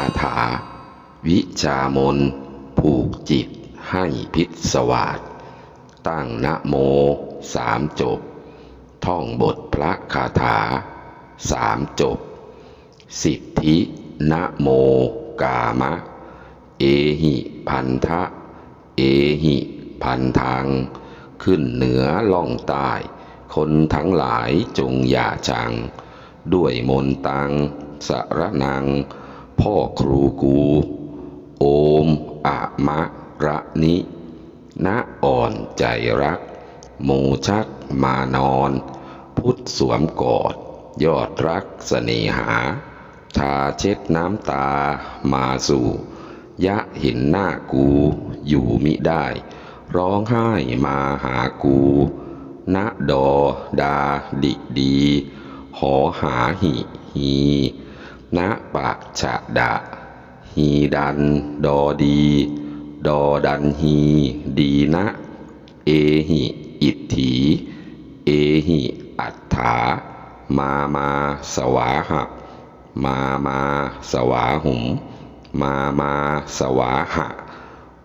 าถา วิชามน ผูกจิตให้พิศวาสตั้งนะโมสามจบ ท่องบทพระคาถาสามจบ สิทธินะโมกามะ เอหิพันธะ เอหิพันธังขึ้นเหนือล่องใต้ คนทั้งหลายจงอย่าจัง ด้วยมนตังสระนัง พ่อครูกู โอมอะมะระนิณอ่อนใจรัก หมูชักมานอน พุทธสวมกอด ยอดรักเสน่หาทาเช็ดน้ำตามาสู่ ยะเห็นหน้ากูอยู่มิได้ ร้องไห้มาหากูณดอ ดา ดิ ดี หอหาหิ ฮีณปากฉะดะ ฮีดัน ดอดี ดอดันฮี ดีนะ เอหิ อิทถี เอหิ อัฏฐา มามา สวาหะ มามา สวาหุม มามา สวาหะ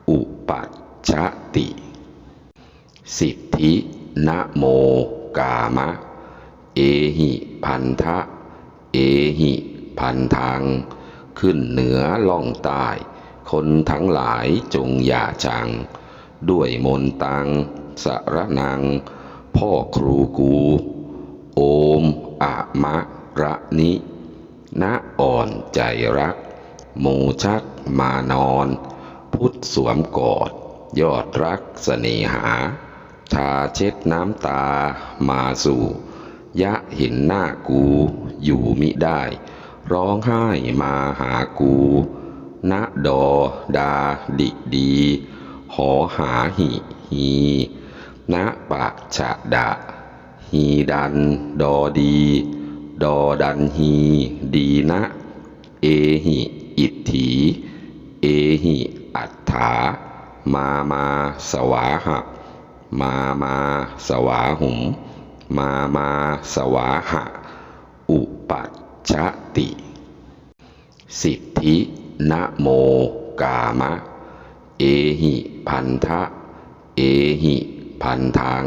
อุปัชชติ สิทธินะโมกามะ เอหิ พันธะ เอหิ พันธังขึ้นเหนือล่องใต้ คนทั้งหลายจงอย่าจัง ด้วยมนตัง สระนัง พ่อครูกู โอมอะมะระนิณอ่อนใจรัก หมูชักมานอน พุทธสวมกอด ยอดรักเสน่หา ทาเช็ดน้ำตามาสู่ ยะเห็นหน้ากูอยู่มิได้ ร้องไห้มาหากูณดอดาดิดี หอหาหิฮีณปากฉะดะฮีดัน ดอดี ดอดันฮีดีนะเอหิอิทถีเอหิอัฏฐามามาสวาหะมามาสวาหุม มามาสวาหะ อุปั ชชติ สิทธินะโมกามะ เอหิพันธะ เอหิพันธัง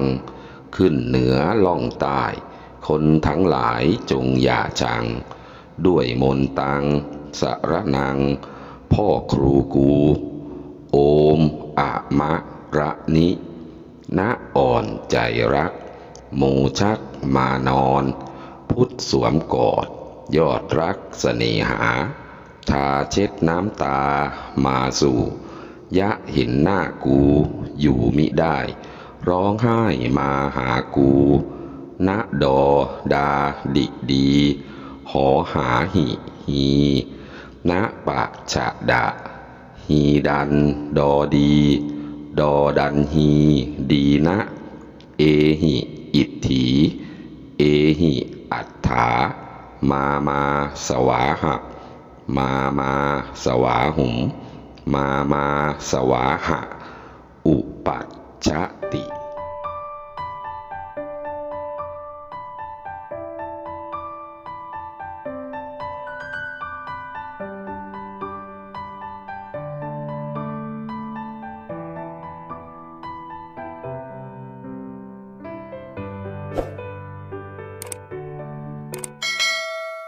ขึ้นเหนือล่องใต้ คนทั้งหลายจงอย่าจัง ด้วยมนตัง สระนัง พ่อครูกู โอมอะมะระนิณอ่อนใจรัก หมูชักมานอน พุทธสวมกอด ยอดรักเสน่หา ทาเช็ดน้ำตามาสู่ ยะเห็นหน้ากูอยู่มิได้ ร้องไห้มาหากูณดอดาดิดี หอหาหิฮีณปากฉะดะฮีดัน ดอดี ดอดันฮีดีนะ เอหิ อิทถี เอหิ อัฏฐา มามาสวาหะ มามาสวาหุม มามาสวาหะ อุปัชชติ